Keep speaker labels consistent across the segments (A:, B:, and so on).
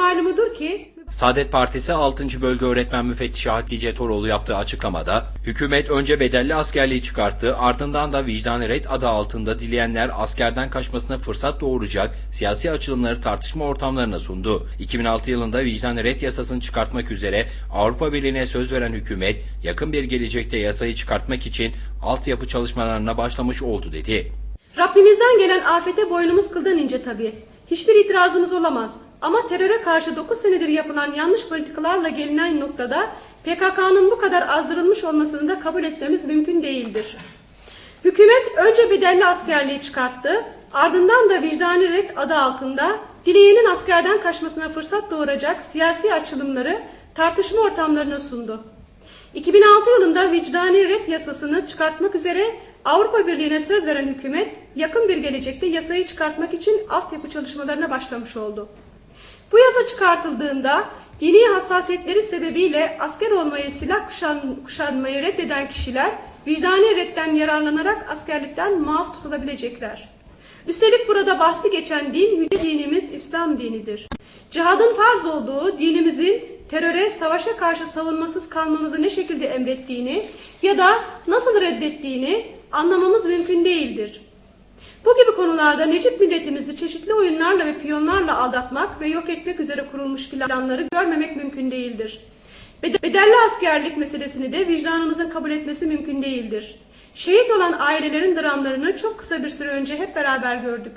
A: malumudur ki
B: Saadet Partisi 6. Bölge Öğretmen Müfettişi Hatice Toroğlu yaptığı açıklamada, hükümet önce bedelli askerliği çıkarttı, ardından da vicdan red adı altında dileyenler askerden kaçmasına fırsat doğuracak siyasi açılımları tartışma ortamlarına sundu. 2006 yılında vicdan red yasasını çıkartmak üzere Avrupa Birliği'ne söz veren hükümet, yakın bir gelecekte yasayı çıkartmak için altyapı çalışmalarına başlamış oldu dedi.
A: Rabbimizden gelen afete boynumuz kıldan ince tabii. Hiçbir itirazımız olamaz. Ama teröre karşı 9 senedir yapılan yanlış politikalarla gelinen noktada PKK'nın bu kadar azdırılmış olmasını da kabul etmemiz mümkün değildir. Hükümet önce bedelli askerliği çıkarttı, ardından da vicdani red adı altında dileyenin askerden kaçmasına fırsat doğuracak siyasi açılımları tartışma ortamlarına sundu. 2006 yılında vicdani red yasasını çıkartmak üzere Avrupa Birliği'ne söz veren hükümet yakın bir gelecekte yasayı çıkartmak için altyapı çalışmalarına başlamış oldu. Bu yasa çıkartıldığında dini hassasiyetleri sebebiyle asker olmayı, silah kuşan, kuşanmayı reddeden kişiler vicdani redden yararlanarak askerlikten muaf tutulabilecekler. Üstelik burada bahsi geçen din yüce dinimiz İslam dinidir. Cihadın farz olduğu dinimizin teröre, savaşa karşı savunmasız kalmamızı ne şekilde emrettiğini ya da nasıl reddettiğini anlamamız mümkün değildir. Bu gibi konularda Necip milletimizi çeşitli oyunlarla ve piyonlarla aldatmak ve yok etmek üzere kurulmuş planları görmemek mümkün değildir. Bede- Bedelli askerlik meselesini de vicdanımızın kabul etmesi mümkün değildir. Şehit olan ailelerin dramlarını çok kısa bir süre önce hep beraber gördük.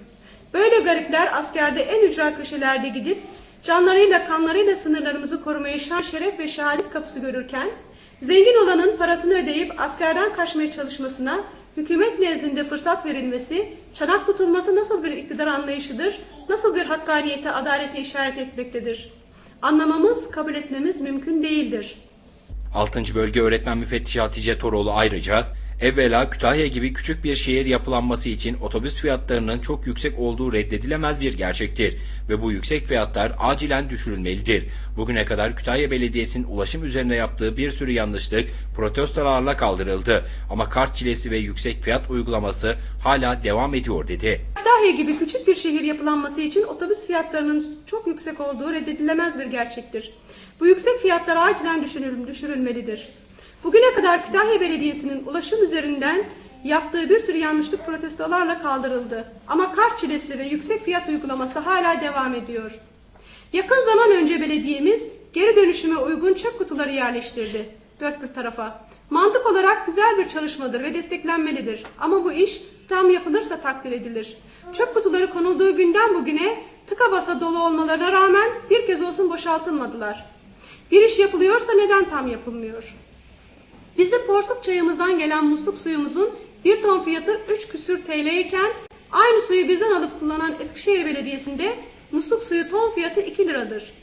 A: Böyle garipler askerde en ücra köşelerde gidip canlarıyla kanlarıyla sınırlarımızı korumayı şan şeref ve şehadet kapısı görürken zengin olanın parasını ödeyip askerden kaçmaya çalışmasına hükümet nezdinde fırsat verilmesi, çanak tutulması nasıl bir iktidar anlayışıdır, nasıl bir hakkaniyete, adalete işaret etmektedir. Anlamamız, kabul etmemiz mümkün değildir.
B: 6. Bölge Öğretmen Müfettişi Hatice Toroğlu ayrıca evvela Kütahya gibi küçük bir şehir yapılanması için otobüs fiyatlarının çok yüksek olduğu reddedilemez bir gerçektir ve bu yüksek fiyatlar acilen düşürülmelidir. Bugüne kadar Kütahya Belediyesi'nin ulaşım üzerine yaptığı bir sürü yanlışlık protestolarla kaldırıldı ama kart çilesi ve yüksek fiyat uygulaması hala devam ediyor dedi.
A: Kütahya gibi küçük bir şehir yapılanması için otobüs fiyatlarının çok yüksek olduğu reddedilemez bir gerçektir. Bu yüksek fiyatlar acilen düşürül- düşürülmelidir. Bugüne kadar Kütahya Belediyesi'nin ulaşım üzerinden yaptığı bir sürü yanlışlık protestolarla kaldırıldı. Ama kart çilesi ve yüksek fiyat uygulaması hala devam ediyor. Yakın zaman önce belediyemiz geri dönüşüme uygun çöp kutuları yerleştirdi dört bir tarafa. Mantık olarak güzel bir çalışmadır ve desteklenmelidir. Ama bu iş tam yapılırsa takdir edilir. Çöp kutuları konulduğu günden bugüne tıka basa dolu olmalarına rağmen bir kez olsun boşaltılmadılar. Bir iş yapılıyorsa neden tam yapılmıyor? Bizim porsuk çayımızdan gelen musluk suyumuzun bir ton fiyatı 3 küsür TL iken aynı suyu bizden alıp kullanan Eskişehir Belediyesi'nde musluk suyu ton fiyatı 2 liradır.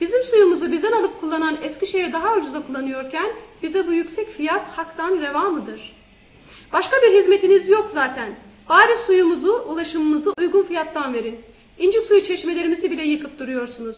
A: Bizim suyumuzu bizden alıp kullanan Eskişehir daha ucuza kullanıyorken bize bu yüksek fiyat haktan reva mıdır? Başka bir hizmetiniz yok zaten. Bari suyumuzu, ulaşımımızı uygun fiyattan verin. İncik suyu çeşmelerimizi bile yıkıp duruyorsunuz.